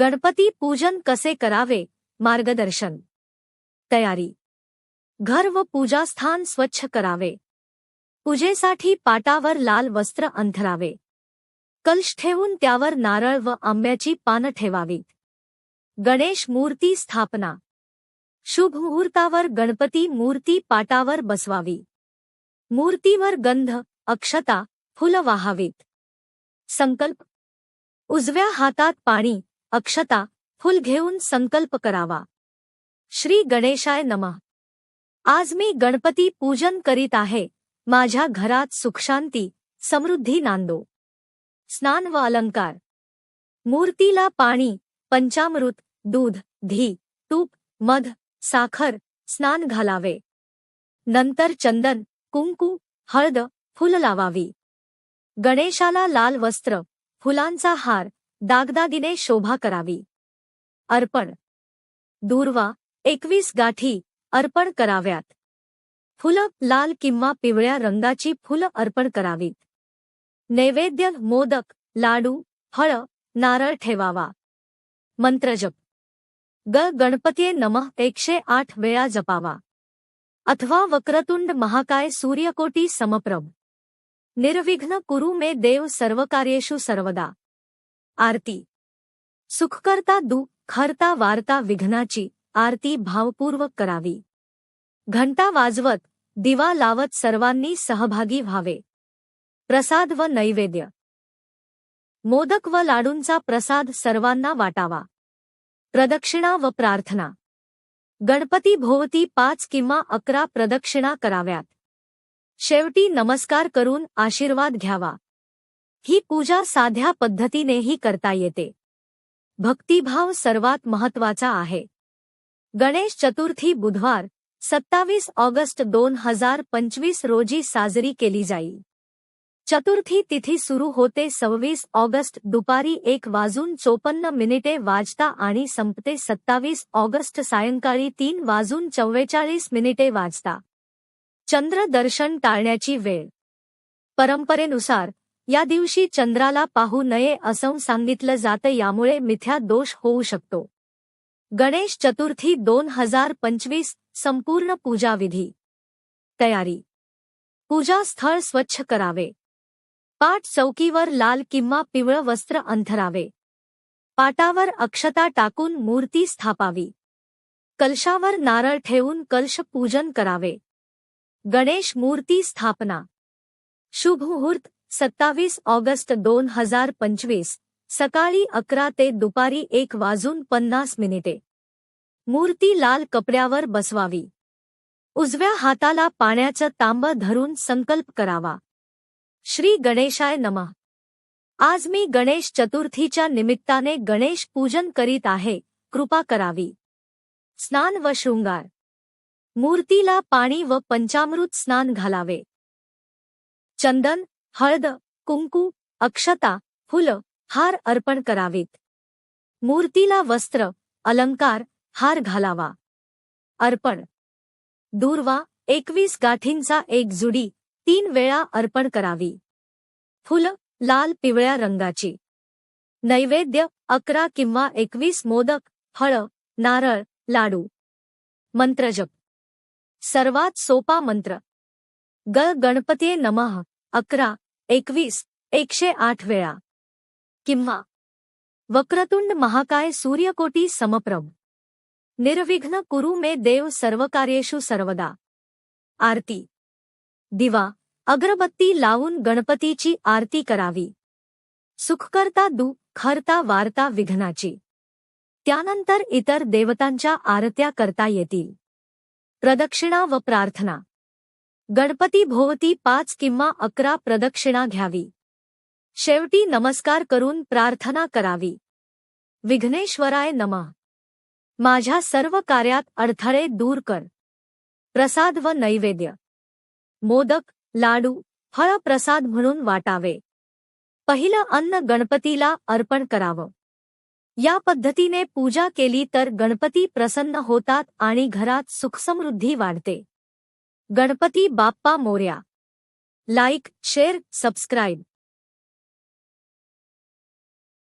गणपती पूजन कसे करावे? मार्गदर्शन. तयारी. घर व पूजास्थान स्वच्छ करावे. पूजेसाठी पाटावर लाल वस्त्र अंथरावे. कलश ठेवून त्यावर नारळ व आंब्याची पानं ठेवावीत. गणेश मूर्ती स्थापना. शुभ मुहूर्तावर गणपती मूर्ती पाटावर बसवावी. मूर्तीवर गंध अक्षता फुलं वाहावीत. संकल्प. उजव्या हातात पाणी अक्षता फुल घेऊन संकल्प करावा. श्री गणेशाय नमः. आज मी गणपती पूजन करीत आहे. माझ्या घरात सुखशांती समृद्धी नांदो. स्नान व अलंकार. मूर्तीला पाणी पंचामृत दूध धी तूप मध साखर स्नान घालावे. नंतर चंदन कुंकू हळद फुल लावावी. गणेशाला लाल वस्त्र फुलांचा हार दागदागिने शोभा करावी. अर्पण. दूर्वा एकवीस गाठी अर्पण कराव्यात. फुलं लाल किंवा पिवळ्या रंगाची फुलं अर्पण करावीत. नैवेद्य मोदक लाडू फळ नारळ ठेवावा. मंत्रजप ग गणपतीये नमः एकशे आठ वेळा जपावा. अथवा वक्रतुंड महाकाय सूर्यकोटी समप्रभ. निर्विघ्न कुरु मे देव सर्वकार्येषु सर्वदा. आरती. सुखकर्ता दुःखर्ता वार्ता विघ्नाची आरती भावपूर्वक करावी. घंटा वाजवत दिवा लावत सर्वांनी सहभागी व्हावे. प्रसाद व नैवेद्य. मोदक व लाडूंचा प्रसाद सर्वांना वाटावा. प्रदक्षिणा व प्रार्थना. गणपती भोवती पाच किंवा अकरा प्रदक्षिणा कराव्यात. शेवटी नमस्कार करून आशीर्वाद घ्यावा. ही पूजा साध्या पद्धतीनेही करता येते. भक्तिभाव सर्वात महत्त्वाचा आहे. गणेश चतुर्थी बुधवार सत्तावीस ऑगस्ट दोन हजार पंचवीस रोजी साजरी केली जाईल चतुर्थी तिथी सुरू होते सव्वीस ऑगस्ट दुपारी एक वाजून चोपन्न मिनिटे वाजता आणि संपते सत्तावीस ऑगस्ट सायंकाळी तीन वाजून चव्वेचाळीस मिनिटे वाजता. चंद्र दर्शन टाळण्याची वेळ. परंपरेनुसार या दिवशी चंद्राला पाहू नये असं सांगितलं जातं यामुळे मिथ्या दोष होऊ शकतो. गणेश चतुर्थी दोन हजार पंचवीस संपूर्ण पूजाविधी. तयारी. पूजा स्थळ स्वच्छ करावे. पाठ चौकीवर लाल किंवा पिवळं वस्त्र अंथरावे. पाटावर अक्षता टाकून मूर्ती स्थापावी. कलशावर नारळ ठेवून कलश पूजन करावे. गणेश मूर्ती स्थापना. शुभ मुहूर्त सत्तावीस ऑगस्ट दोन हजार पंचवीस सकाळी अकरा ते दुपारी एक वाजून पन्नास मिनिटे. मूर्ती लाल कपड्यावर बसवावी. उजव्या हाताला पाण्याचं तांब धरून संकल्प करावा. श्री गणेशाय नमः. आज मी गणेश चतुर्थीच्या निमित्ताने गणेश पूजन करीत आहे कृपा करावी. स्नान व शृंगार. मूर्तीला पाणी व पंचामृत स्नान घालावे. चंदन हळद कुंकू अक्षता फुलं हार अर्पण करावीत. मूर्तीला वस्त्र अलंकार हार घालावा. अर्पण. दूर्वा एकवीस गाठींचा एक जुडी तीन वेळा अर्पण करावी. फुलं लाल पिवळ्या रंगाची. नैवेद्य अकरा किंवा एकवीस मोदक हळ नारळ लाडू. मंत्रजप सर्वात सोपा मंत्र. ग गणपतीये नमः अकरा एकवीस एकशे आठ वेळा. किंवा वक्रतुंड महाकाय सूर्यकोटी समप्रभ. निर्विघ्न कुरु मे देव सर्वकार्येषु सर्वदा. आरती. दिवा अगरबत्ती लावून गणपतीची आरती करावी. सुखकर्ता दु खरता वार्ता विघ्नाची. त्यानंतर इतर देवतांच्या आरत्या करता येतील. प्रदक्षिणा व प्रार्थना. गणपती भोवती पाच किंवा अकरा प्रदक्षिणा घ्यावी. शेवटी नमस्कार करून प्रार्थना करावी. विघ्नेश्वराय नमः. माझ्या सर्व कार्यात अडथळे दूर कर. प्रसाद व नैवेद्य. मोदक लाडू फळ प्रसाद म्हणून वाटावे. पहिलं अन्न गणपतीला अर्पण करावं. या पद्धतीने पूजा केली तर गणपती प्रसन्न होतात आणि घरात सुखसमृद्धी वाढते. Ganpati Bappa Morya. Like share subscribe.